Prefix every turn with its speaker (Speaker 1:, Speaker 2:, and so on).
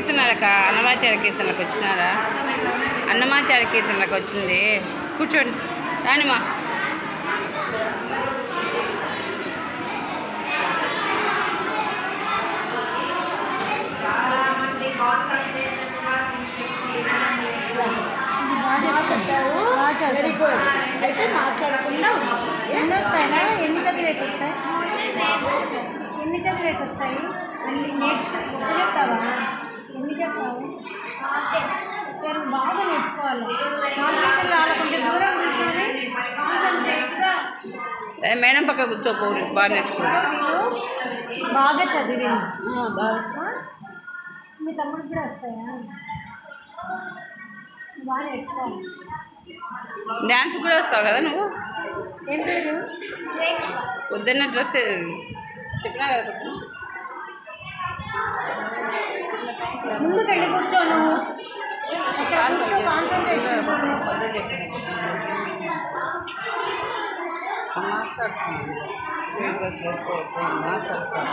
Speaker 1: కీర్తనలక అన్నమాచార్య కీర్తనలకు వచ్చినారా? అన్నమాచార్య కీర్తనలకు వచ్చింది. కూర్చోండి. రానిమా.
Speaker 2: వెరీ గుడ్ అయితే మాట్లాడకుండా ఎన్ని వస్తాయినా ఎన్ని చదివేకి వస్తాయి ఎన్ని చదివేకి వస్తాయి అన్ని నేర్చుకుని చెప్తావా? వాళ్ళ. కొంచెం దూరం కూర్చొని కాన్సన్ట్రేట్గా
Speaker 1: ఏ, మేడం పక్క కూర్చోపో బాగా నేర్చుకుంటా
Speaker 2: మీరు బాగా చదివింది. బాగా చదివా? మీ తమ్ముడికి కూడా వస్తాయా? బాగా నేర్చుకోవాలి.
Speaker 1: డ్యాన్స్ కూడా వస్తావు కదా నువ్వు?
Speaker 2: ఏం పేరు?
Speaker 1: పొద్దున్న డ్రెస్ చెప్పినా కదా పొద్దున్న.
Speaker 2: ముందుకు వెళ్ళి కూర్చోను ఇక్కడ కూర్చో కాన్సన్ట్రేషన్